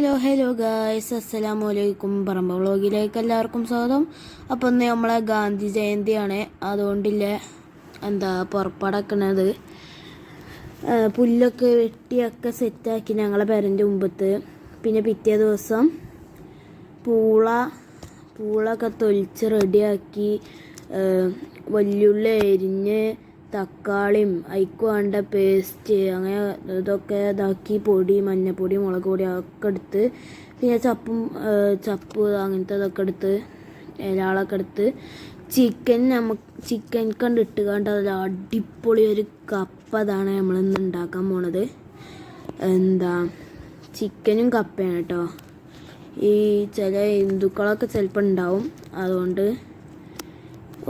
Hello hello guys അസ്സലാമു അലൈക്കും പറമ്പ വ്ളോഗിലേക്ക് എല്ലാവർക്കും സ്വാഗതം. അപ്പം ഇന്ന് നമ്മളെ ഗാന്ധി ജയന്തിയാണ്. അതുകൊണ്ടില്ലേ എന്താ പുറപ്പെടക്കണത്? പുല്ലൊക്കെ വെട്ടിയൊക്കെ സെറ്റാക്കി ഞങ്ങളെ പേരന്റെ മുമ്പത്ത്. പിന്നെ പിറ്റേ ദിവസം പൂള പൂളൊക്കെ തൊലിച്ച് റെഡിയാക്കി വല്യുള്ളി അരിഞ്ഞ് തക്കാളിയും അതിക്ക് വേണ്ട പേസ്റ്റ് അങ്ങനെ ഇതൊക്കെ ഇതാക്കി പൊടി മഞ്ഞപ്പൊടി മുളക് പൊടി ഒക്കെ എടുത്ത് പിന്നെ ചപ്പും ചപ്പ് അങ്ങനത്തെ ഇതൊക്കെ എടുത്ത് ഇലകളൊക്കെ എടുത്ത് ചിക്കൻ നമുക്ക് ചിക്കൻ കണ്ട് ഇട്ട് കണ്ട് അതിൽ അടിപൊളി ഒരു കപ്പ അതാണ് നമ്മളിന്ന് ഉണ്ടാക്കാൻ പോണത്. എന്താ ചിക്കനും കപ്പയാണ് കേട്ടോ. ഈ ചില ഹിന്ദുക്കളൊക്കെ ചിലപ്പോൾ ഉണ്ടാവും. അതുകൊണ്ട്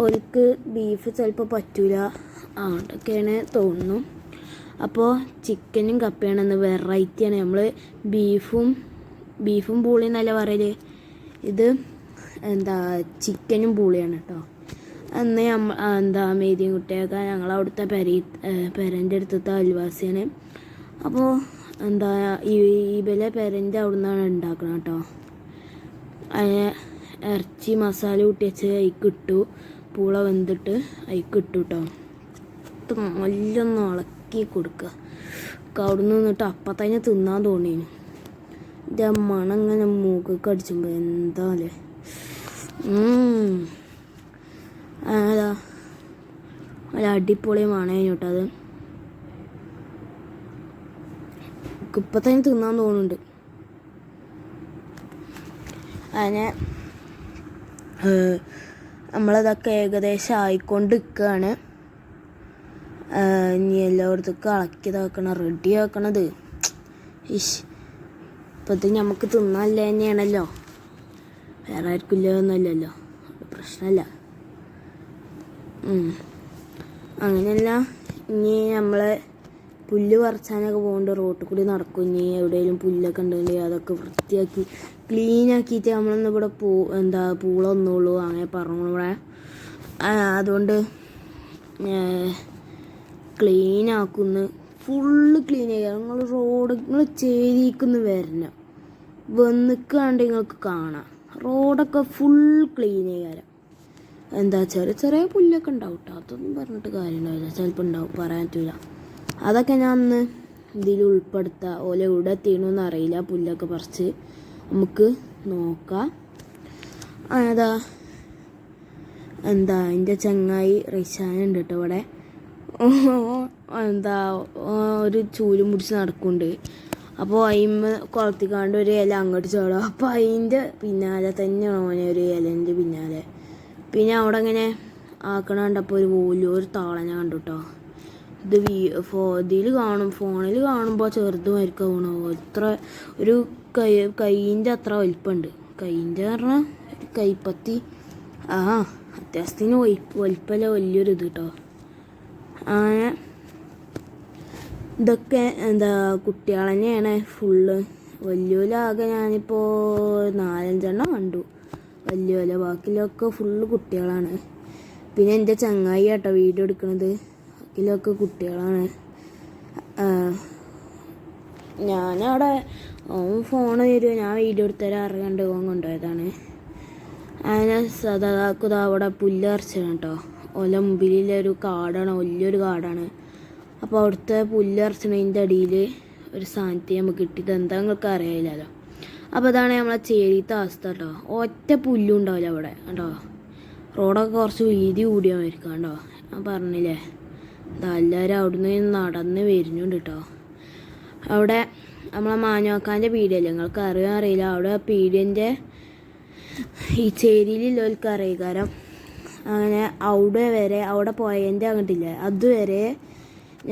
ഓർക്ക് ബീഫ് ചിലപ്പോൾ പറ്റൂല. അതുകൊണ്ടൊക്കെയാണ് തോന്നുന്നു. അപ്പോൾ ചിക്കനും കപ്പയാണ് ഇന്ന് വെറൈറ്റിയാണ് നമ്മൾ ബീഫും ബീഫും പൂളിയും എന്നല്ല പറയൽ? ഇത് എന്താ ചിക്കനും പൂളിയാണ് കേട്ടോ അന്ന് എന്താ മേരിയും കുട്ടിയൊക്കെ ഞങ്ങൾ അവിടുത്തെ പെര പെരന്റെ അടുത്തത്തെ അയൽവാസിയാണ്. അപ്പോൾ എന്താ ഈ ഇവലെ പെരന്റെ അവിടെ നിന്നാണ് ഉണ്ടാക്കണം കേട്ടോ അതിനെ ഇറച്ചി മസാല കൂട്ടി വെച്ച് ഇട്ടു. പൂള വെന്തിട്ട് അതിക്കിട്ടു കേട്ടോ ഇത് നല്ലൊന്ന് ഇളക്കി കൊടുക്കുക അവിടെ നിന്ന് നിന്നിട്ട് അപ്പം തന്നെ തിന്നാൻ തോന്നിനു ഇത് മണം ഇങ്ങനെ മൂക്കൊക്കെ അടിച്ചുമ്പോൾ എന്താ അല്ലേ അതാ നല്ല അടിപൊളി മണേനു കേട്ടോ അത്. ഇപ്പം തന്നെ തിന്നാൻ തോന്നുന്നുണ്ട്. അങ്ങനെ നമ്മളതൊക്കെ ഏകദേശം ആയിക്കൊണ്ട് നിൽക്കുകയാണ് ഇനി എല്ലായിടത്തേക്കും ഇളക്കി ഇതാക്കണം റെഡി ആക്കണത്. ഇഷ് ഇപ്പം ഇത് നമുക്ക് തിന്നാനല്ലേ തന്നെയാണല്ലോ വേറെ ആർക്കും ഇല്ലതൊന്നുമല്ലല്ലോ പ്രശ്നമല്ല അങ്ങനെയല്ല ഇനി നമ്മളെ പുല്ല് പറിച്ചാനൊക്കെ പോകേണ്ട. റോട്ടിൽ കൂടി നടക്കും. ഇനി എവിടെയെങ്കിലും പുല്ലൊക്കെ ഉണ്ടെങ്കിൽ അതൊക്കെ വൃത്തിയാക്കി ക്ലീൻ ആക്കിയിട്ട് നമ്മളൊന്ന് ഇവിടെ പൂ എന്താ പൂളൊന്നുള്ളൂ. അങ്ങനെ പറഞ്ഞു ഇവിടെ. അതുകൊണ്ട് ക്ലീൻ ആക്കുന്നു. ഫുള്ള് ക്ലീൻ ചെയ്യുക നിങ്ങൾ റോഡ് നിങ്ങൾ ചേരിക്കുന്ന വരണം. വന്നിക്കാണ്ട് നിങ്ങൾക്ക് കാണാം. റോഡൊക്കെ ഫുൾ ക്ലീൻ ചെയ്യാറ് എന്താ ചെറിയ ചെറിയ പുല്ലൊക്കെ ഉണ്ടാവും കേട്ടോ അതൊന്നും പറഞ്ഞിട്ട് കാര്യമുണ്ടാവില്ല ചിലപ്പോൾ ഉണ്ടാവും. പറയാൻ പറ്റില്ല അതൊക്കെ ഞാൻ അന്ന് ഇതിൽ ഉൾപ്പെടുത്താം. ഓല എവിടെ എത്തിയണമെന്ന് അറിയില്ല. പുല്ലൊക്കെ പറിച്ച് നമുക്ക് നോക്കാം. അതാ. എന്താ എന്റെ ചങ്ങായി റിഷാനുണ്ട് കേട്ടോ ഇവിടെ. എന്താ ഒരു ചൂലും മുടിച്ച് നടക്കുന്നുണ്ട്. അപ്പോൾ അതിന്മ കുളത്തിക്കാണ്ട് ഒരു ഇല അങ്ങോട്ട് ചോടും. അപ്പോൾ അതിന്റെ പിന്നാലെ തന്നെയാണ് ഓനെ ഒരു ഇലന്റെ പിന്നാലെ. പിന്നെ അവിടെ ഇങ്ങനെ ആക്കണ കണ്ടപ്പോൾ ഒരു വലിയൊരു താളനെ കണ്ടു കേട്ടോ ഇത് വീ ഫോ ഇതിൽ കാണും ഫോണിൽ കാണുമ്പോൾ ചെറുതുമായിരിക്കും ആവണോ ഇത്ര ഒരു കൈ കൈയിന്റെ അത്ര വലിപ്പമുണ്ട് കൈയിന്റെ പറഞ്ഞാൽ കൈപ്പത്തി. ആ അത്യാവശ്യത്തിന് വലിപ്പമല്ല വലിയൊരു ഇത് കേട്ടോ അങ്ങനെ ഇതൊക്കെ എന്താ കുട്ടികൾ തന്നെയാണ്. ഫുള്ള് വലിയോലാകെ ഞാനിപ്പോൾ നാലഞ്ചെണ്ണം കണ്ടു. വലിയോല ബാക്കിലൊക്കെ ഫുള്ള് കുട്ടികളാണ്. പിന്നെ എന്റെ ചങ്ങായി കേട്ടോ വീഡിയോ എടുക്കുന്നത് ബാക്കിലൊക്കെ കുട്ടികളാണ്. ഞാനവിടെ ഓൻ ഫോൺ തരുമോ ഞാൻ വീഡിയോ എടുത്തരാൻ അറിയാണ്ട് ഓൻ കൊണ്ടുപോയതാണ്. അതിനെ സദാക്കുതാ അവിടെ പുല്ല് അരച്ചാണ് കേട്ടോ ഓല മുമ്പിലൊരു കാടാണ് വലിയൊരു കാടാണ്. അപ്പോൾ അവിടുത്തെ പുല്ലറച്ചണതിന്റെ അടിയിൽ ഒരു സാധനത്തെ നമുക്ക് കിട്ടിയത്. എന്താ നിങ്ങൾക്ക് അറിയില്ലല്ലോ. അപ്പോൾ അതാണ് നമ്മളെ ചേരിത്തെ അവസ്ഥ കേട്ടോ. ഒറ്റ പുല്ലും ഉണ്ടാവില്ല അവിടെ കേട്ടോ റോഡൊക്കെ കുറച്ച് വീതി കൂടിയായിരിക്കും കേട്ടോ ഞാൻ പറഞ്ഞില്ലേ? എന്താ എല്ലാവരും അവിടുന്ന് നടന്ന് വരുന്നുണ്ട് കേട്ടോ. അവിടെ നമ്മളെ മാനോക്കാന്റെ പീടിയല്ലേ? നിങ്ങൾക്ക് അറിയാൻ അറിയില്ല. അവിടെ പീടിയന്റെ ഈ ചേരിയിലുള്ളവർക്ക് അറിയിക്കാരം അങ്ങനെ അവിടെ വരെ അവിടെ പോയതിന്റെ അങ്ങോട്ടില്ല. അതുവരെ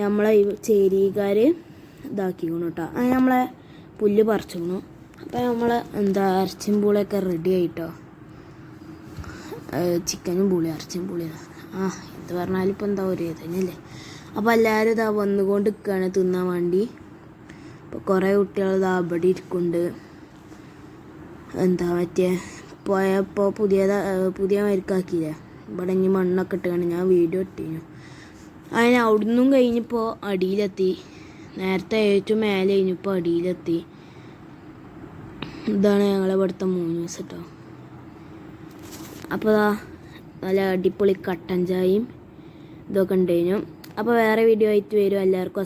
നമ്മളെ ഈ ചേരിക്കാർ ഇതാക്കിക്കണു കേട്ടോ അങ്ങനെ നമ്മളെ പുല്ല് പറിച്ചിക്കണു അപ്പോൾ നമ്മൾ എന്താ അരച്ചും പൂളിയൊക്കെ റെഡി ആയിട്ടോ. ചിക്കനും പൂളി അരച്ചും പൂളി ആ എന്ത് പറഞ്ഞാലും ഇപ്പോൾ എന്താ ഒരു തന്നെയല്ലേ. അപ്പോൾ എല്ലാവരും ഇതാ വന്നുകൊണ്ട് നിൽക്കുകയാണ് തിന്നാൻ വേണ്ടി. ഇപ്പോൾ കുറേ കുട്ടികൾ ഇതാ അവിടെ ഇരിക്കുന്നുണ്ട്. എന്താ മറ്റേ പോയപ്പോൾ പുതിയതാ പുതിയ മരുക്കാക്കിയില്ലേ ഇവിടെ ഇനി മണ്ണൊക്കെ ഇട്ടാണ് ഞാൻ വീഡിയോ ഇട്ടിരുന്നു അങ്ങനെ അവിടുന്നും കഴിഞ്ഞപ്പോൾ അടിയിലെത്തി. നേരത്തെ ഏറ്റവും മേലെ കഴിഞ്ഞപ്പോൾ അടിയിലെത്തി. ഇതാണ് ഞങ്ങളെ ഇവിടുത്തെ ദിവസം കേട്ടോ അപ്പോൾ നല്ല അടിപൊളി കട്ടൻ ചായയും ഇതൊക്കെ ഉണ്ടായിരുന്നു അപ്പോൾ വേറെ വീഡിയോ ആയിട്ട് വരും. എല്ലാവർക്കും